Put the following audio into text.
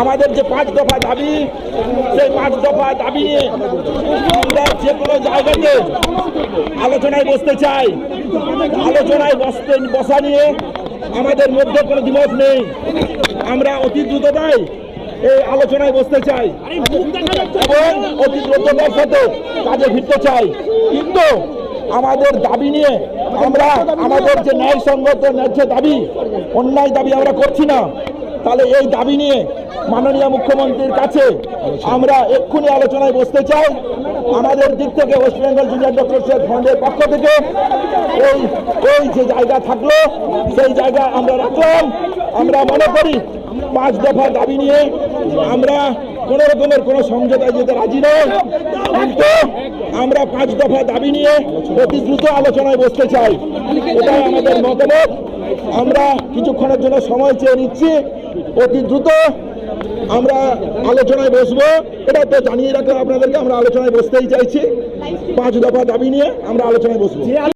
আমাদের যে পাঁচ দফা দাবি, সেই পাঁচ দফা দাবি নিয়ে আমরা যে কোনো জায়গাতে আলোচনায় বসতে চাই। আলোচনায় বসতে বসা নিয়ে আমাদের মধ্যে কোনো দ্বিমত নেই। আমরা অতি দ্রুততায় এই আলোচনায় বসতে চাই এবং অতি দ্রুততার সাথে কাজে ফিরতে চাই। কিন্তু আমাদের দাবি নিয়ে আমরা আমাদের যে ন্যায়সঙ্গত ন্যায্য দাবি, অন্যায় দাবি আমরা করছি না। তাহলে এই দাবি নিয়ে মাননীয় মুখ্যমন্ত্রীর কাছে আমরা এক্ষুনি আলোচনায় বসতে চাই। আমাদের দিক থেকে ওয়েস্ট বেঙ্গল জুনিয়র ডক্টর শেখ ফান্ডের পক্ষ থেকে এই এই যে জায়গা থাকল, সেই জায়গা আমরা রাখলাম। আমরা মনে করি পাঁচ দফা দাবি নিয়ে আমরা কোনো রকমের কোনো সমঝোতায় যেতে রাজি নই। কিন্তু আমরা পাঁচ দফা দাবি নিয়ে অতি দ্রুত আলোচনায় বসতে চাই। এটাই আমাদের মতামত। আমরা কিছুক্ষণের জন্য সময় চেয়ে নিচ্ছি। অতি দ্রুত আমরা আলোচনায় বসবো। এটা তো জানিয়ে রাখলাম আপনাদেরকে, আমরা আলোচনায় বসতেই চাইছি। পাঁচ দফা দাবি নিয়ে আমরা আলোচনায় বসবো।